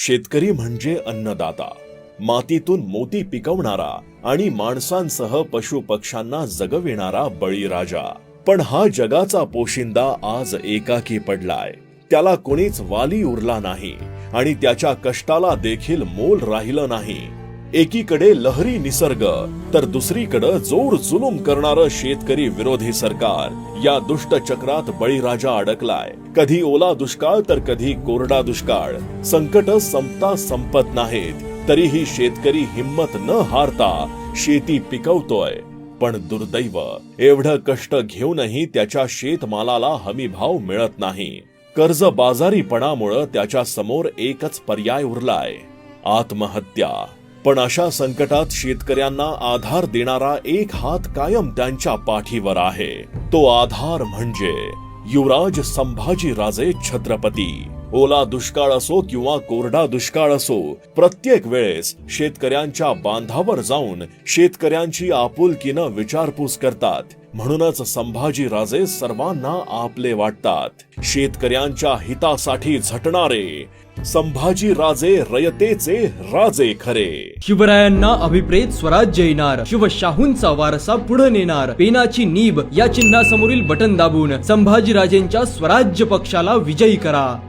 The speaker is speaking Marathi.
शेतकरी म्हणजे अन्नदाता. मातीतून मोती पिकवणारा आणि माणसांसह पशु पक्ष्यांना जगविणारा बळीराजा. पण हा जगाचा पोशिंदा आज एकाकी पडलाय. त्याला कोणीच वाली उरला नाही आणि त्याच्या कष्टाला देखील मोल राहिलं नाही. एकीकडे लहरी निसर्ग तर दुसरीकडे जोर जुलूम करणारं शेतकरी विरोधी सरकार. या दुष्ट चक्रात बळीराजा अडकलाय. कधी ओला दुष्काळ तर कधी कोरडा दुष्काळ. संकट संपता संपत नाहीत. तरीही शेतकरी हिंमत न हारता शेती पिकवतोय. पण दुर्दैव एवढं कष्ट घेऊनही त्याच्या शेतमालाला हमीभाव मिळत नाही. कर्जबाजारीपणामुळं त्याच्यासमोर एकच पर्याय उरलाय. आत्महत्या. पण अशा संकटात शेतकऱ्यांना आधार देणारा एक हात कायम त्यांच्या पाठीवर आहे. तो आधार म्हणजे युवराज संभाजी राजे छत्रपती. ओला दुष्काळ असो किंवा कोरडा दुष्काळ असो प्रत्येक वेळेस शेतकऱ्यांच्या बांधावर जाऊन शेतकऱ्यांची आपुलकीनं विचारपूस करतात. म्हणूनच संभाजी राजे सर्वांना आपले वाटतात. शेतकऱ्यांच्या हितासाठी झटणारे संभाजी राजे रयतेचे राजे खरे. शिवरायांना अभिप्रेत स्वराज्य येणार. शिवशाहूंचा वारसा पुढे नेणार. पेनाची नीब या चिन्हासमोरील बटन दाबून संभाजीराजेंच्या स्वराज्य पक्षाला विजयी करा.